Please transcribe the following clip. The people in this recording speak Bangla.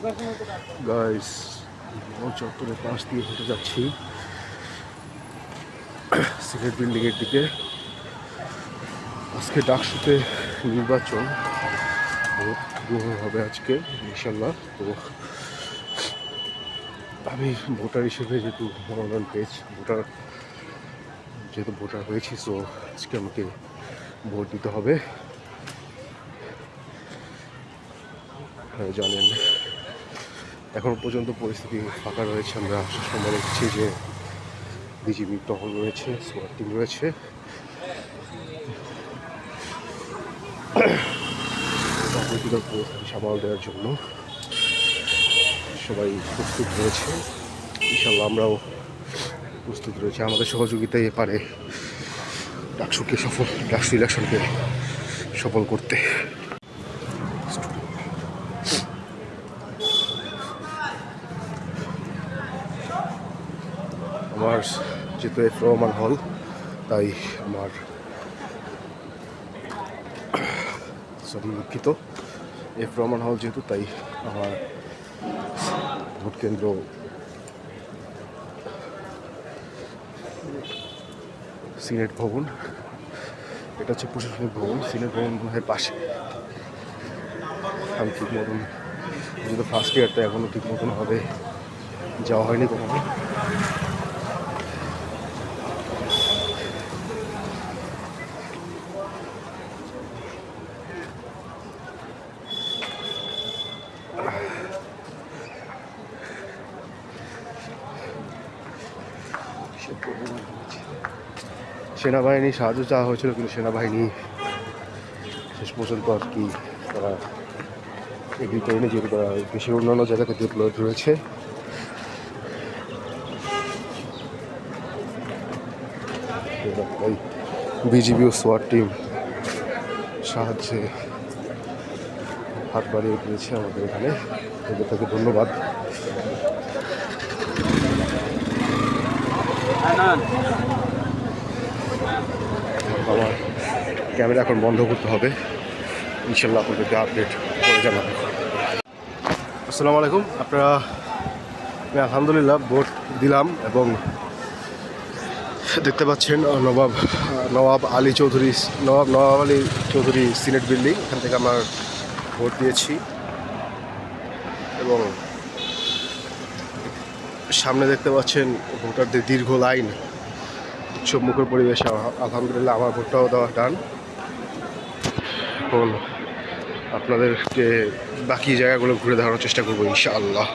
গাইস চত্বরের পাশ দিয়ে হেঁটে যাচ্ছি। সিলেট বিল্ডিংয়ের দিকে। আজকে ডাকসুতে নির্বাচন। ভোট গ্রহণ হবে আজকে ইনশাল্লাহ তো আমি ভোটার হিসেবে যেহেতু মনোনয়ন পেয়েছি, ভোটার যেহেতু ভোটার হয়েছি সো আজকে আমাকে ভোট দিতে হবে। আপনারা জানেন। এখন পর্যন্ত পরিস্থিতি ফাঁকা রয়েছে। আমরা সময় দেখছি যে বিজিবি টহল রয়েছে সোয়ার টিম রয়েছে। পরিস্থিতি সামাল দেওয়ার জন্য সবাই প্রস্তুত রয়েছে। ইনশাল্লাহ আমরাও প্রস্তুত রয়েছে। আমাদের সহযোগিতায় পারে ডাকসুকে সফল, ডাকসু ইলেকশনকে সফল করতে। আমার যেহেতু এফ রহমান হল, তাই আমার সরি দুঃখিত এফ রহমান হল যেহেতু, তাই আমার ভোট কেন্দ্র সিনেট ভবন, এটা হচ্ছে প্রশাসনিক ভবন, সিনেট ভবন মনে পাশে। আমি ঠিক মতন, যেহেতু ফার্স্ট ইয়ারটা এখনও ঠিক মতন হবে, যাওয়া হয়নি কখনো। সেনাবাহিনী সাহায্য চাওয়া হয়েছিল, কিন্তু সেনাবাহিনী শেষ পর্যন্ত আর কি তারা এগ্রি করেনি যেহেতু তারা দেশের অন্যান্য জায়গাতে ডিপ্লয়েড রয়েছে। বিজিবি ও সোয়ার টিম সাহায্যে হাত বাড়িয়ে দিয়েছে আমাদের এখানে। এদের থেকে ধন্যবাদ। আমার ক্যামেরা এখন বন্ধ করতে হবে। ইনশাল্লাহ আপনাদেরকে আপডেট করে জানাব। আসসালামু আলাইকুম। আপনারা, আমি আলহামদুলিল্লাহ ভোট দিলাম এবং দেখতে পাচ্ছেন নবাব নবাব আলী চৌধুরী নবাব নবাব আলী চৌধুরী সিনেট বিল্ডিং। এখান থেকে আমার ভোট দিয়েছি। এবং সামনে দেখতে পাচ্ছেন ভোটারদের দীর্ঘ লাইন। উৎসবমুখর পরিবেশ আলহামদুলিল্লাহ আমার ভোটটাও দেওয়া ডান। এখন আপনাদেরকে বাকি জায়গাগুলো ঘুরে দেখানোর চেষ্টা করব, ইনশাআল্লাহ।